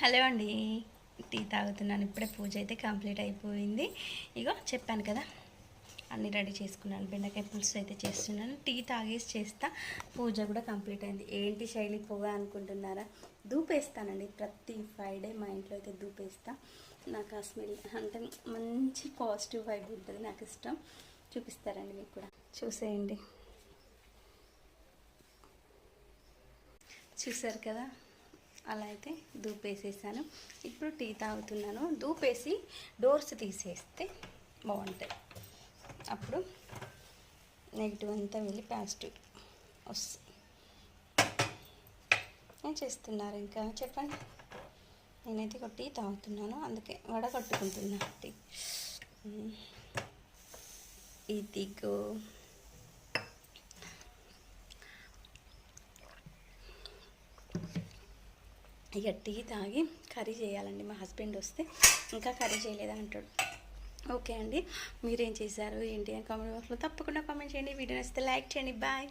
Hello అండి. Tea తాగుతున్నాను. ఇప్పుడే పూజ అయితే కంప్లీట్ అయిపోయింది. ఇగో చెప్పాను కదా అన్నీ రెడీ చేసుకున్నాను. బెండకాయ పులుసు అయితే చేస్తున్నాను. టీ తాగేసి చేస్తా. పూజ కూడా కంప్లీట్ అయింది. ఏంటి శైలి పొగ అనుకుంటున్నారా? దూపేస్తానండి ప్రతి ఫ్రైడే మా ఇంట్లో అయితే దూపేస్తా నాకు ఆ స్మెల్ అంటే మంచి పాజిటివ్ వైబ్ ఉంటుంది. నాకు ఇష్టం. చూపిస్తారండి మీకు కూడా. చూసేయండి. చూసారు కదా? అలా అయితే దూపేసేసాను. ఇప్పుడు టీ తాగుతున్నాను. దూపేసి డోర్స్ తీసేస్తే బాగుంటాయి. అప్పుడు నెగిటివ్ అంతా వెళ్ళి పాజిటివ్ వస్తుంది. ఏం చేస్తున్నారు ఇంకా? చెప్పండి. నేనైతే ఒక టీ తాగుతున్నాను. అందుకే వడ కట్టుకుంటున్నాను టీ. ఇదిగో. ఇక టీ తాగి కర్రీ చేయాలండి. మా హస్బెండ్ వస్తే ఇంకా కర్రీ చేయలేదా అంటాడు. ఓకే అండి. మీరేం చేశారు? ఏంటి అని కామెంట్ బాక్స్లో తప్పకుండా కామెంట్ చేయండి. వీడియో నచ్చితే లైక్ చేయండి. బాయ్